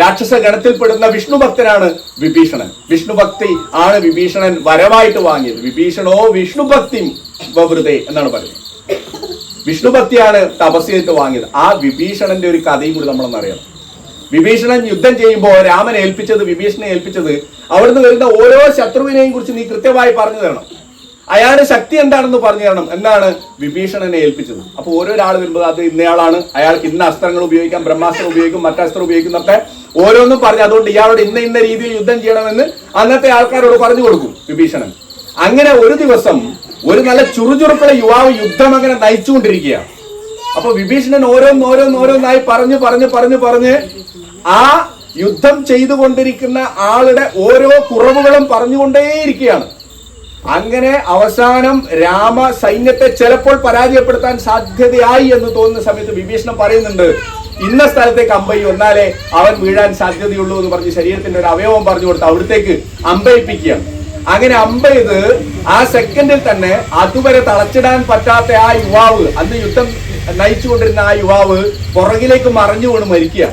രാക്ഷസ ഗണത്തിൽപ്പെടുന്ന വിഷ്ണു ഭക്തനാണ് വിഭീഷണൻ. വിഷ്ണു ഭക്തി ആണ് വിഭീഷണൻ വരമായിട്ട് വാങ്ങിയത്. വിഭീഷണോ വിഷ്ണു ഭക്തി എന്നാണ് പറയുന്നത്. വിഷ്ണു ഭക്തിയാണ് തപസ് വാങ്ങിയത്. ആ വിഭീഷണന്റെ ഒരു കഥയും കൂടി നമ്മളൊന്ന് അറിയണം. വിഭീഷണൻ യുദ്ധം ചെയ്യുമ്പോൾ രാമൻ ഏൽപ്പിച്ചത് വിഭീഷണനെ ഏൽപ്പിച്ചത് അവിടുന്ന് വരുന്ന ഓരോ ശത്രുവിനെയും കുറിച്ച് നീ കൃത്യമായി പറഞ്ഞു തരണം. അയാളുടെ ശക്തി എന്താണെന്ന് പറഞ്ഞു തരണം എന്താണ് വിഭീഷണനെ ഏൽപ്പിച്ചത്. അപ്പൊ ഓരോരാൾ വരുമ്പോൾ അത് ഇന്നയാളാണ്. അയാൾക്ക് ഇന്ന അസ്ത്രങ്ങൾ ഉപയോഗിക്കാം ബ്രഹ്മാസ്ത്രം ഉപയോഗിക്കും മറ്റസ്ത്രം ഉപയോഗിക്കുന്നൊക്കെ ഓരോന്നും പറഞ്ഞു അതുകൊണ്ട് ഇയാളോട് ഇന്ന ഇന്ന രീതിയിൽ യുദ്ധം ചെയ്യണമെന്ന് അന്നത്തെ ആൾക്കാരോട് പറഞ്ഞു കൊടുക്കും വിഭീഷണൻ. അങ്ങനെ ഒരു ദിവസം ഒരു നല്ല ചുറുചുറുക്കുള്ള യുവാവ് യുദ്ധം അങ്ങനെ നയിച്ചുകൊണ്ടിരിക്കുകയാണ്. അപ്പൊ വിഭീഷണൻ ഓരോന്ന് ഓരോന്ന് ഓരോന്നായി പറഞ്ഞു പറഞ്ഞു പറഞ്ഞു പറഞ്ഞ് ആ യുദ്ധം ചെയ്തുകൊണ്ടിരിക്കുന്ന ആളുടെ ഓരോ കുറവുകളും പറഞ്ഞുകൊണ്ടേയിരിക്കുകയാണ്. അങ്ങനെ അവസാനം രാമ സൈന്യത്തെ ചിലപ്പോൾ പരാജയപ്പെടുത്താൻ സാധ്യതയായി എന്ന് തോന്നുന്ന സമയത്ത് വിഭീഷണം പറയുന്നുണ്ട് ഇന്ന സ്ഥലത്തേക്ക് അമ്പയി വന്നാലേ അവൻ വീഴാൻ സാധ്യതയുള്ളൂ എന്ന് പറഞ്ഞ് ശരീരത്തിന്റെ ഒരു അവയവം പറഞ്ഞു കൊടുത്ത് അവിടത്തേക്ക് അമ്പയിപ്പിക്കുക. അങ്ങനെ അമ്പെയ്ത് ആ സെക്കൻഡിൽ തന്നെ അതുവരെ തളച്ചിടാൻ പറ്റാത്ത ആ യുവാവ് അന്ന് യുദ്ധം നയിച്ചുകൊണ്ടിരുന്ന ആ യുവാവ് പുറകിലേക്ക് മറിഞ്ഞു വീണ് മരിക്കുക.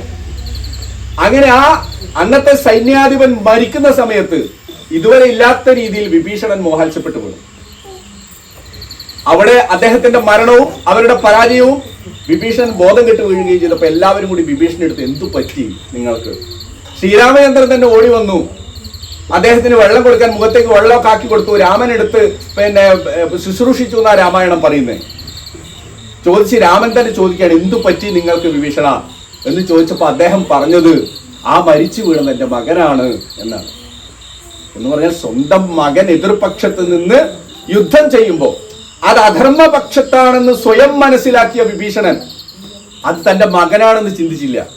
അങ്ങനെ ആ അന്നത്തെ സൈന്യാധിപൻ മരിക്കുന്ന സമയത്ത് ഇതുവരെ ഇല്ലാത്ത രീതിയിൽ വിഭീഷണൻ മോഹാത്സ്യപ്പെട്ടു പോയി. അവിടെ അദ്ദേഹത്തിന്റെ മരണവും അവരുടെ പരാജയവും വിഭീഷണൻ ബോധം കെട്ട് വീഴുകയും ചെയ്തപ്പോൾ എല്ലാവരും കൂടി വിഭീഷണൻ എടുത്ത് എന്തു പറ്റി നിങ്ങൾക്ക്? ശ്രീരാമചന്ദ്രൻ തന്നെ ഓടി വന്നു. അദ്ദേഹത്തിന് വെള്ളം കൊടുക്കാൻ മുഖത്തേക്ക് വെള്ളമൊക്കെ ആക്കി കൊടുത്തു. രാമൻ എടുത്ത് പിന്നെ ശുശ്രൂഷിച്ചു എന്നാ രാമായണം പറയുന്നത് ചോദിച്ച് രാമൻ തന്നെ ചോദിക്കുകയാണ് എന്തു പറ്റി നിങ്ങൾക്ക് വിഭീഷണ? എന്ന് ചോദിച്ചപ്പോൾ അദ്ദേഹം പറഞ്ഞത് ആ മരിച്ചു വീണത് എന്റെ മകനാണ് എന്നാണ്. എന്ന് പറഞ്ഞാൽ സ്വന്തം മകൻ എതിർപക്ഷത്ത് നിന്ന് യുദ്ധം ചെയ്യുമ്പോൾ അത് അധർമ്മപക്ഷത്താണെന്ന് സ്വയം മനസ്സിലാക്കിയ വിഭീഷണൻ. അത് തന്റെ മകനാണെന്ന് ചിന്തിച്ചില്ല.